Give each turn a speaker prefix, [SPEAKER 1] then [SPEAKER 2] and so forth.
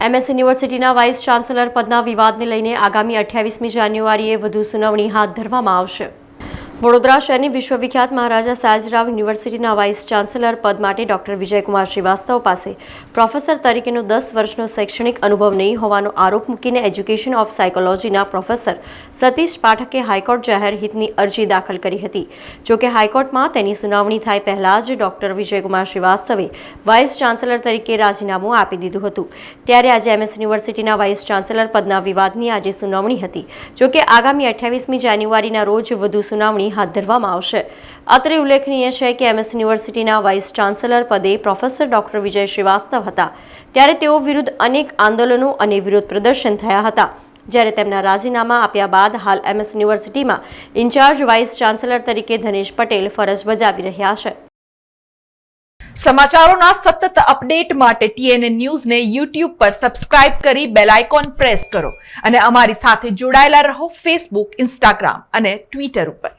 [SPEAKER 1] MS યુનિવર્સિટીના vice chancellor પદના વિવાદને લઈને આગામી અઠ્યાવીસમી જાન્યુઆરીએ વધુ સુનાવણી હાથ ધરવામાં આવશે. વડોદરા શહેરની વિશ્વવિખ્યાત મહારાજા સયાજીરાવ યુનિવર્સિટીના વાઇસ ચાન્સેલર પદ માટે ડોક્ટર વિજયકુમાર શ્રીવાસ્તવ પાસે પ્રોફેસર તરીકેનો દસ વર્ષનો શૈક્ષણિક અનુભવ નહીં હોવાનો આરોપ મૂકીને એજ્યુકેશન ઓફ સાયકોલોજીના પ્રોફેસર સતીશ પાઠકે હાઈકોર્ટ જાહેર હિતની અરજી દાખલ કરી હતી. જોકે હાઈકોર્ટમાં તેની સુનાવણી થાય પહેલા જ ડોક્ટર વિજયકુમાર શ્રીવાસ્તવે વાઇસ ચાન્સેલર તરીકે રાજીનામું આપી દીધું હતું. ત્યારે આજે એમએસ યુનિવર્સિટીના વાઇસ ચાન્સેલર પદના વિવાદની આજે સુનાવણી હતી. જોકે આગામી અઠ્યાવીસમી જાન્યુઆરીના રોજ વધુ સુનાવણી હાથ ધરવામાં આવશે. અત્રે ઉલ્લેખનીય છે કે એમએસ યુનિવર્સિટીના વાઇસ ચાન્સેલર પદે પ્રોફેસર ડોક્ટર વિજય શ્રીવાસ્તવ હતા. ત્યારે તેઓ વિરુદ્ધ અનેક આંદોલનો અને વિરોધ પ્રદર્શન થયા હતા. જ્યારે તેમના રાજીનામા આપ્યા બાદ હાલ એમએસ યુનિવર્સિટીમાં ઇન્ચાર્જ વાઇસ ચાન્સેલર તરીકે ધનેશ પટેલ ફરજ બજાવી રહ્યા છે.
[SPEAKER 2] સમાચારોના સતત અપડેટ માટે ટીએનએ ન્યૂઝને યુટ્યુબ પર સબસ્ક્રાઇબ કરી બેલ આઇકોન પ્રેસ કરો. અને અમારી સાથે જોડાયેલા રહો ફેસબુક, ઇન્સ્ટાગ્રામ અને ટ્વિટર ઉપર.